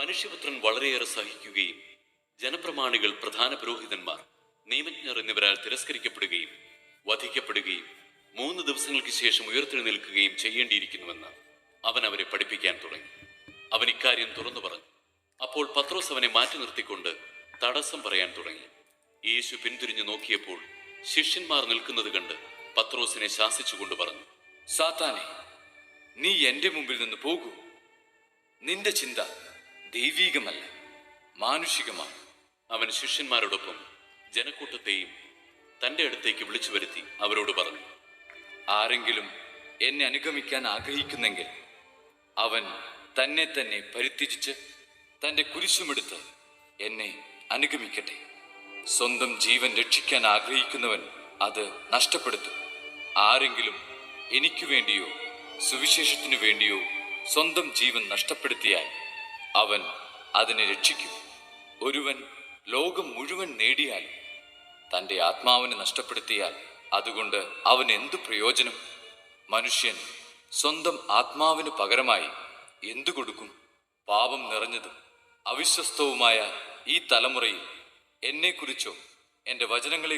മനുഷ്യപുത്രൻ വളരെയേറെ സഹിക്കുകയും ജനപ്രമാണികൾ പ്രധാന പുരോഹിതന്മാർ നിയമജ്ഞർ എന്നിവരാൽ തിരസ്കരിക്കപ്പെടുകയും വധിക്കപ്പെടുകയും മൂന്ന് ദിവസങ്ങൾക്ക് ശേഷം ഉയർത്തെഴുന്നേൽക്കുകയും ചെയ്യേണ്ടിയിരിക്കുന്നുവെന്ന് അവൻ അവരെ പഠിപ്പിക്കാൻ തുടങ്ങി. അവൻ ഇക്കാര്യം തുറന്നു പറഞ്ഞു. അപ്പോൾ പത്രോസ് അവനെ മാറ്റി നിർത്തിക്കൊണ്ട് തടസ്സം പറയാൻ തുടങ്ങി. യേശു പിന്തിരിഞ്ഞു നോക്കിയപ്പോൾ ശിഷ്യന്മാർ നിൽക്കുന്നത് കണ്ട് പത്രോസിനെ ശാസിച്ചുകൊണ്ട് പറഞ്ഞു സാത്താനെ നീ എന്റെ മുമ്പിൽ നിന്ന് പോകൂ. നിന്റെ ചിന്ത ദൈവീകമല്ല മാനുഷികമാണ്. അവൻ ശിഷ്യന്മാരോടൊപ്പം ജനക്കൂട്ടത്തെയും തന്റെ അടുത്തേക്ക് വിളിച്ചു വരുത്തി അവരോട് പറഞ്ഞു ആരെങ്കിലും എന്നെ അനുഗമിക്കാൻ ആഗ്രഹിക്കുന്നെങ്കിൽ അവൻ തന്നെ തന്നെ പരിത്യജിച്ച് തന്റെ കുരിശുമെടുത്ത് എന്നെ അനുഗമിക്കട്ടെ. സ്വന്തം ജീവൻ രക്ഷിക്കാൻ ആഗ്രഹിക്കുന്നവൻ അത് നഷ്ടപ്പെടുത്തും. ആരെങ്കിലും എനിക്കു വേണ്ടിയോ സുവിശേഷത്തിനു വേണ്ടിയോ സ്വന്തം ജീവൻ നഷ്ടപ്പെടുത്തിയാൽ അവൻ അതിനെ രക്ഷിക്കും. ഒരുവൻ ലോകം മുഴുവൻ നേടിയാൽ തന്റെ ആത്മാവിനെ നഷ്ടപ്പെടുത്തിയാൽ അതുകൊണ്ട് അവൻ എന്തു പ്രയോജനം? മനുഷ്യൻ സ്വന്തം ആത്മാവിന് പകരമായി എന്തു കൊടുക്കും? പാപം നിറഞ്ഞതും അവിശ്വസ്തവുമായ ഈ തലമുറയിൽ എന്നെക്കുറിച്ചോ എന്റെ വചനങ്ങളെ